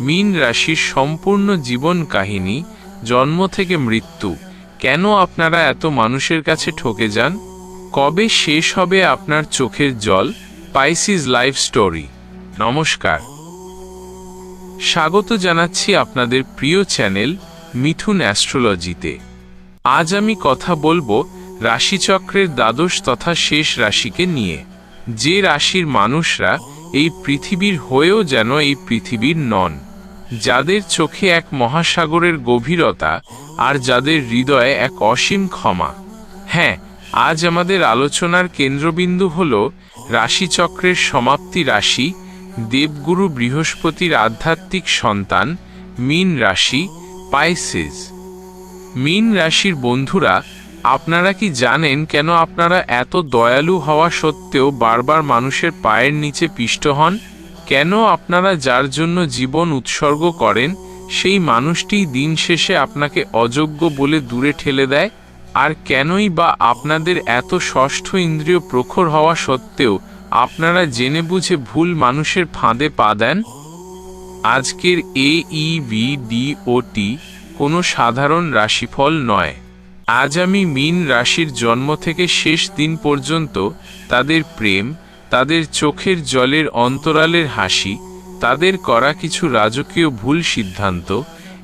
মীন রাশির সম্পূর্ণ জীবন কাহিনী, জন্ম থেকে মৃত্যু, কেন আপনারা এত মানুষের কাছে ঠকে যান? কবে শেষ হবে আপনার চোখের জল? পাইসিস লাইফ স্টোরি নমস্কার। স্বাগত জানাচ্ছি আপনাদের প্রিয় চ্যানেল মিথুন অ্যাস্ট্রোলজিতে। আজ আমি কথা বলব রাশিচক্রের দ্বাদশ তথা শেষ রাশিকে নিয়ে। যে রাশির মানুষরা এই পৃথিবীর হয়েও যেন এই পৃথিবীর নন, যাদের চোখে এক মহাসাগরের গভীরতা আর যাদের হৃদয়ে এক অসীম ক্ষমা। হ্যাঁ আজ আমাদের আলোচনার কেন্দ্রবিন্দু হল রাশিচক্রের সমাপ্তি রাশি, দেবগুরু বৃহস্পতির আধ্যাত্মিক সন্তান, মীন রাশি, পাইসিস। মীন রাশির বন্ধুরা আপনারা কি জানেন কেন আপনারা এত দয়ালু হওয়া সত্ত্বেও বারবার মানুষের পায়ের নিচে পিষ্ট হন? কেন আপনারা যার জন্য জীবন উৎসর্গ করেন, সেই মানুষটি দিন শেষে আপনাকে অযোগ্য বলে দূরে ঠেলে দেয়? আর কেনই বা আপনাদের এত ষষ্ঠ ইন্দ্রিয় প্রখর হওয়া সত্ত্বেও আপনারা জেনে বুঝে ভুল মানুষের ফাঁদে পা দেন? আজকের এ ই ভি ডি ও টি কোনো সাধারণ রাশিফল নয়। আজ আমি মিন রাশির জন্ম থেকে শেষ দিন পর্যন্ত তাদের প্রেম, তাদের চোখের জলের অন্তরালের হাসি, তাদের করা কিছু রাজকীয় ভুল সিদ্ধান্ত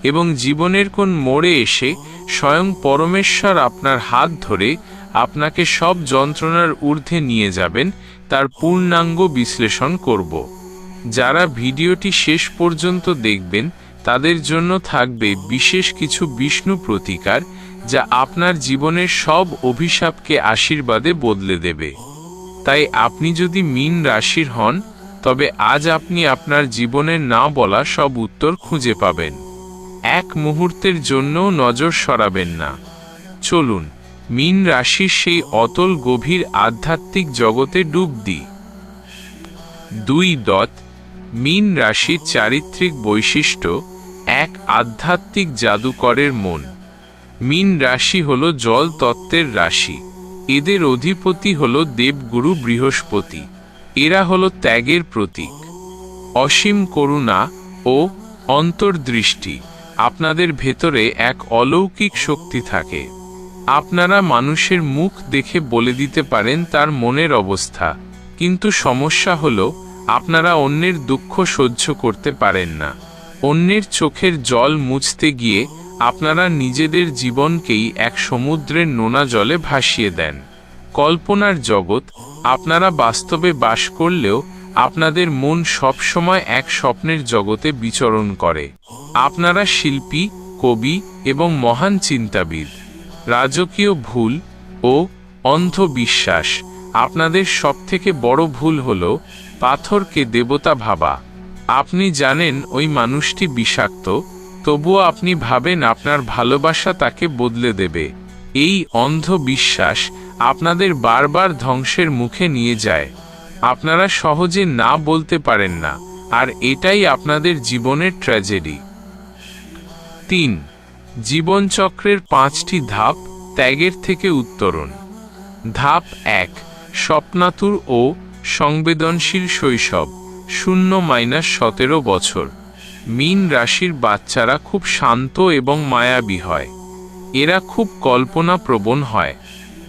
এবং জীবনের কোন মোড়ে এসে স্বয়ং পরমেশ্বর আপনার হাত ধরে আপনাকে সব যন্ত্রণার ঊর্ধ্বে নিয়ে যাবেন, তার পূর্ণাঙ্গ বিশ্লেষণ করব। যারা ভিডিওটি শেষ পর্যন্ত দেখবেন, তাদের জন্য থাকবে বিশেষ কিছু বিষ্ণু প্রতিকার যা আপনার জীবনের সব অভিশাপকে আশীর্বাদে বদলে দেবে। তাই আপনি যদি মিন রাশির হন, তবে আজ আপনি আপনার জীবনের না বলা সব উত্তর খুঁজে পাবেন। এক মুহূর্তের জন্যও নজর সরাবেন না। চলুন, মীন রাশির সেই অতল গভীর আধ্যাত্মিক জগতে ডুব দিই। দুই দত, মিন রাশির চারিত্রিক বৈশিষ্ট্য এক আধ্যাত্মিক জাদুকরের মন। মীন রাশি হল জল তত্ত্বের রাশি। এদের অধিপতি হল দেবগুরু বৃহস্পতি। এরা হল ত্যাগের প্রতীক। অসীম করুণা ও অন্তর্দৃষ্টি আপনাদের ভেতরে এক অলৌকিক শক্তি থাকে। আপনারা মানুষের মুখ দেখে বলে দিতে পারেন তার মনের অবস্থা। কিন্তু সমস্যা হল, আপনারা অন্যের দুঃখ সহ্য করতে পারেন না। অন্যের চোখের জল মুছতে গিয়ে আপনারা নিজেদের জীবনকেই এক সমুদ্রের নোনা জলে ভাসিয়ে দেন। কল্পনার জগৎ, আপনারা বাস্তবে বাস করলেও আপনাদের মন সবসময় এক স্বপ্নের জগতে বিচরণ করে। আপনারা শিল্পী, কবি এবং মহান চিন্তাবিদ। রাজকীয় ভুল ও অন্ধবিশ্বাস আপনাদের সবথেকে বড় ভুল হল পাথরকে দেবতা ভাবা। আপনি জানেন ওই মানুষটি বিষাক্ত তবুও আপনি ভাবেন আপনার ভালোবাসা তাকে বদলে দেবে। এই অন্ধবিশ্বাস আপনাদের বারবার ধ্বংসের মুখে নিয়ে যায়। আপনারা সহজে না বলতে পারেন না, আর এটাই আপনাদের জীবনের ট্র্যাজেডি। তিন, জীবনচক্রের পাঁচটি ধাপ ত্যাগের থেকে উত্তরণ। ধাপ এক, স্বপ্নাতুর ও সংবেদনশীল শৈশব, শূন্য মাইনাস সতেরো বছর। মীন রাশির বাচ্চারা খুব শান্ত এবং মায়াবী হয়। এরা খুব কল্পনাপ্রবণ হয়।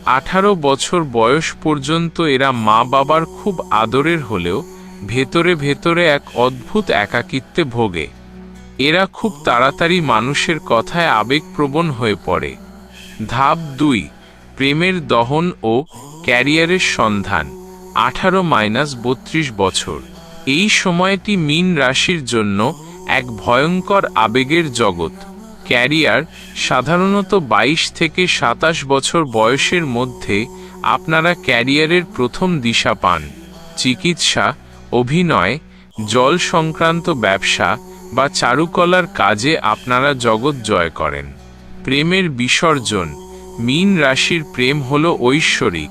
আঠারো বছর বয়স পর্যন্ত এরা মা বাবার খুব আদরের হলেও ভেতরে ভেতরে এক অদ্ভুত একাকিত্বে ভোগে। এরা খুব তাড়াতাড়ি মানুষের কথায় আবেগপ্রবণ হয়ে পড়ে। ধাপ দুই, প্রেমের দহন ও ক্যারিয়ারের সন্ধান, আঠারো মাইনাস বত্রিশ বছর। এই সময়টি মীন রাশির জন্য এক ভয়ঙ্কর আবেগের জগৎ। ক্যারিয়ার সাধারণত ২২ থেকে সাতাশ বছর বয়সের মধ্যে আপনারা ক্যারিয়ারের প্রথম দিশা পান। চিকিৎসা, অভিনয়, জল সংক্রান্ত ব্যবসা বা চারুকলার কাজে আপনারা জগৎ জয় করেন। প্রেমের বিসর্জন, মীন রাশির প্রেম হল ঐশ্বরিক।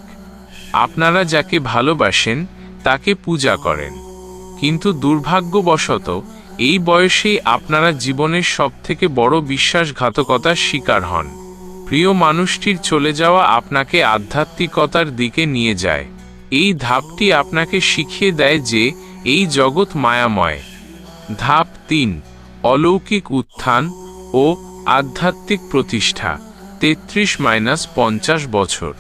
আপনারা যাকে ভালোবাসেন তাকে পূজা করেন। কিন্তু দুর্ভাগ্যবশত এই বয়সেই আপনারা জীবনের সবথেকে বড় বিশ্বাসঘাতকতার শিকার হন। প্রিয় মানুষটির চলে যাওয়া আপনাকে আধ্যাত্মিকতার দিকে নিয়ে যায়। এই ধাপটি আপনাকে শিখিয়ে দেয় যে এই জগৎ মায়াময়। ধাপ তিন, অলৌকিক উত্থান ও আধ্যাত্মিক প্রতিষ্ঠা, তেত্রিশ মাইনাস পঞ্চাশ বছর।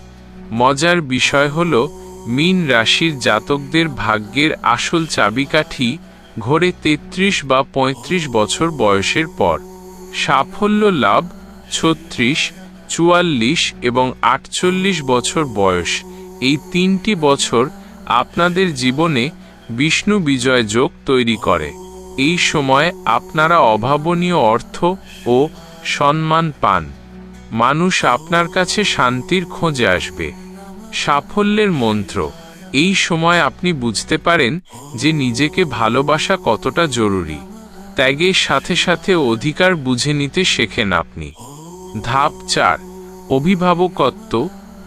মজার বিষয় হল, মিন রাশির জাতকদের ভাগ্যের আসল চাবিকাঠি ঘোরে তেত্রিশ বা ৩৫ বছর বয়সের পর। সাফল্য লাভ ছত্রিশ, চুয়াল্লিশ এবং আটচল্লিশ বছর বয়স। এই তিনটি বছর আপনাদের জীবনে বিষ্ণু বিজয় যোগ তৈরি করে। এই সময় আপনারা অভাবনীয় অর্থ ও সম্মান পান। মানুষ আপনার কাছে শান্তির খোঁজে আসবে। সাফল্যের মন্ত্র। এই সময় আপনি বুঝতে পারেন যে নিজেকে ভালোবাসা কতটা জরুরি। ত্যাগের সাথে সাথে অধিকার বুঝে নিতে শেখেন আপনি। ধাপ চার, অভিভাবকত্ব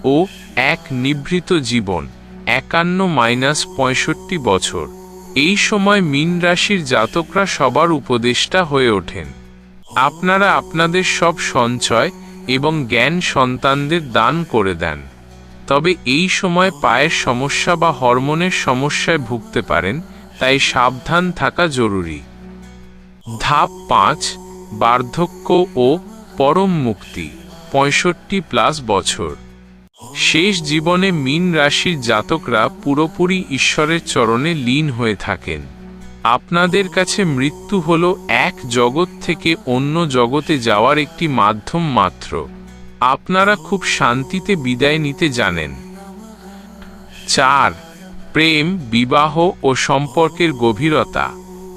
ও এক নিভৃত জীবন, একান্ন মাইনাস পঁয়ষট্টি বছর। এই সময় মিন রাশির জাতকরা সবার উপদেষ্টা হয়ে ওঠেন। আপনারা আপনাদের সব সঞ্চয় এবং জ্ঞান সন্তানদের দান করে দেন। তবে এই সময় পায়ের সমস্যা বা হরমোনের সমস্যায় ভুগতে পারেন, তাই সাবধান থাকা জরুরি। ধাপ পাঁচ, বার্ধক্য ও পরম মুক্তি, পঁয়ষট্টি প্লাস বছর। শেষ জীবনে মিন রাশির জাতকরা পুরোপুরি ঈশ্বরের চরণে লীন হয়ে থাকেন। আপনাদের কাছে মৃত্যু হল এক জগৎ থেকে অন্য জগতে যাওয়ার একটি মাধ্যম মাত্র। আপনারা খুব শান্তিতে বিদায় নিতে জানেন। চার, প্রেম, বিবাহ ও সম্পর্কের গভীরতা।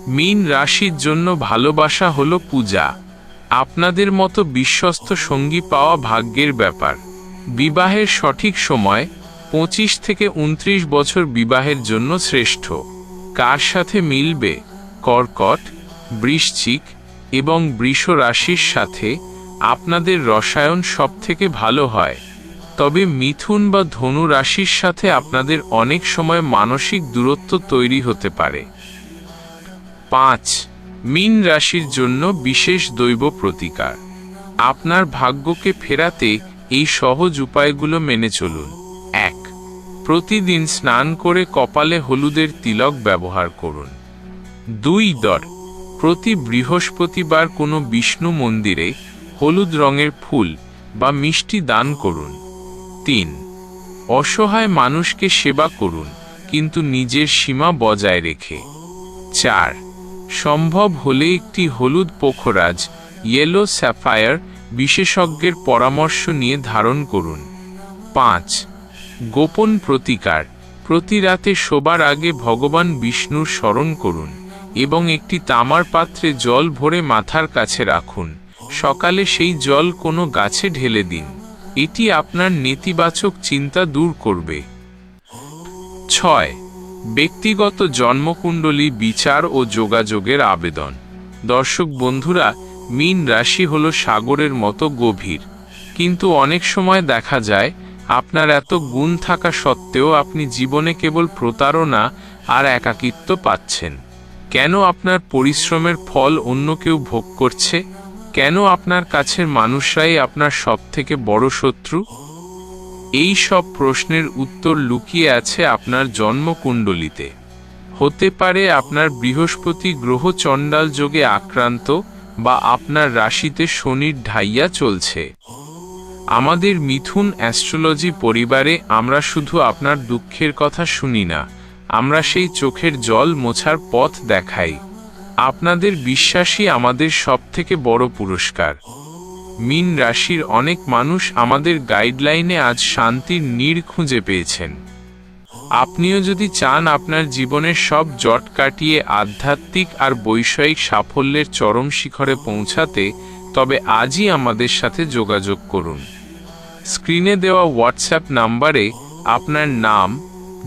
মিন রাশির জন্য ভালোবাসা হল পূজা। আপনাদের মতো বিশ্বস্ত সঙ্গী পাওয়া ভাগ্যের ব্যাপার। বিবাহের সঠিক সময়, পঁচিশ থেকে উনত্রিশ বছর বিবাহের জন্য শ্রেষ্ঠ। কার সাথে মিলবে? কর্কট, বৃশ্চিক এবং বৃষ রাশির সাথে আপনাদের রসায়ন সবথেকে ভালো হয়। তবে মিথুন বা ধনু রাশির সাথে আপনাদের অনেক সময় মানসিক দূরত্ব তৈরি হতে পারে। পাঁচ, মিন রাশির জন্য বিশেষ দৈব প্রতিকার। আপনার ভাগ্যকে ফেরাতে এই সহজ উপায়গুলো মেনে চলুন। এক, প্রতিদিন স্নান করে কপালে হলুদের তিলক ব্যবহার করুন। দুই, দর, প্রতি বৃহস্পতিবার কোনো বিষ্ণু মন্দিরে হলুদ রঙের ফুল বা মিষ্টি দান করুন। তিন, অসহায় মানুষকে সেবা করুন, কিন্তু নিজের সীমা বজায় রেখে। চার, সম্ভব হলে একটি হলুদ পোখরাজ ইয়েলো স্যাফায়ার বিশেষজ্ঞের পরামর্শ নিয়ে ধারণ করুন। পাঁচ, গোপন প্রতিকার, প্রতি রাতে শোবার আগে ভগবান বিষ্ণুর স্মরণ করুন এবং একটি তামার পাত্রে জল ভরে মাথার কাছে রাখুন। সকালে সেই জল কোনো গাছে ঢেলে দিন। এটি আপনার নেতিবাচক চিন্তা দূর করবে। ছয়, ব্যক্তিগত জন্মকুণ্ডলী বিচার ও যোগাযোগের আবেদন। দর্শক বন্ধুরা, মিন রাশি হল সাগরের মতো গভীর। কিন্তু অনেক সময় দেখা যায়, আপনার এত গুণ থাকা সত্ত্বেও আপনি জীবনে কেবল প্রতারণা আর একাকিত্ব পাচ্ছেন। কেন আপনার পরিশ্রমের ফল অন্য কেউ ভোগ করছে? কেন আপনার কাছের মানুষরাই আপনার সবথেকে বড় শত্রু? এই সব প্রশ্নের উত্তর লুকিয়ে আছে আপনার জন্মকুণ্ডলিতে। হতে পারে আপনার বৃহস্পতি গ্রহ চণ্ডাল যোগে আক্রান্ত বা আপনার রাশিতে শনির ঢাইয়া চলছে। আমাদের মিথুন অ্যাস্ট্রোলজি পরিবারে আমরা শুধু আপনার দুঃখের কথা শুনি না, আমরা সেই চোখের জল মোছার পথ দেখাই। আপনাদের বিশ্বাসই আমাদের সবথেকে বড় পুরস্কার। মিন রাশির অনেক মানুষ আমাদের গাইডলাইনে আজ শান্তির নীড় খুঁজে পেয়েছেন। আপনিও যদি চান আপনার জীবনের সব জট কাটিয়ে আধ্যাত্মিক আর বৈষয়িক সাফল্যের চরম শিখরে পৌঁছাতে, তবে আজই আমাদের সাথে যোগাযোগ করুন। স্ক্রিনে দেওয়া হোয়াটসঅ্যাপ নাম্বারে আপনার নাম,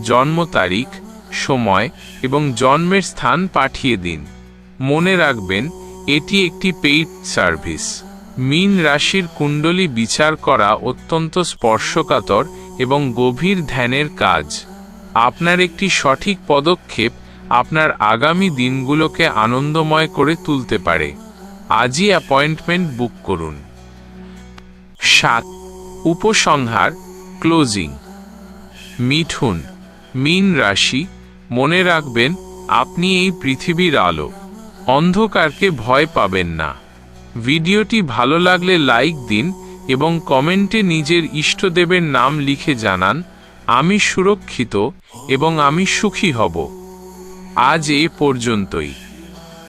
জন্ম তারিখ, সময় এবং জন্মের স্থান পাঠিয়ে দিন। মনে রাখবেন, এটি একটি পেইড সার্ভিস মিন রাশির কুণ্ডলী বিচার করা অত্যন্ত স্পর্শকাতর এবং গভীর ধ্যানের কাজ। আপনার একটি সঠিক পদক্ষেপ আপনার আগামী দিনগুলোকে আনন্দময় করে তুলতে পারে। আজই অ্যাপয়েন্টমেন্ট বুক করুন। সাত, উপসংহার ক্লোজিং মিঠুন মিন রাশি, মনে রাখবেন, আপনি এই পৃথিবীর আলো। অন্ধকারকে ভয় পাবেন না। ভিডিওটি ভালো লাগলে লাইক দিন এবং কমেন্টে নিজের ইষ্টদেবের নাম লিখে জানান, আমি সুরক্ষিত এবং আমি সুখী হব। আজ এ পর্যন্তই।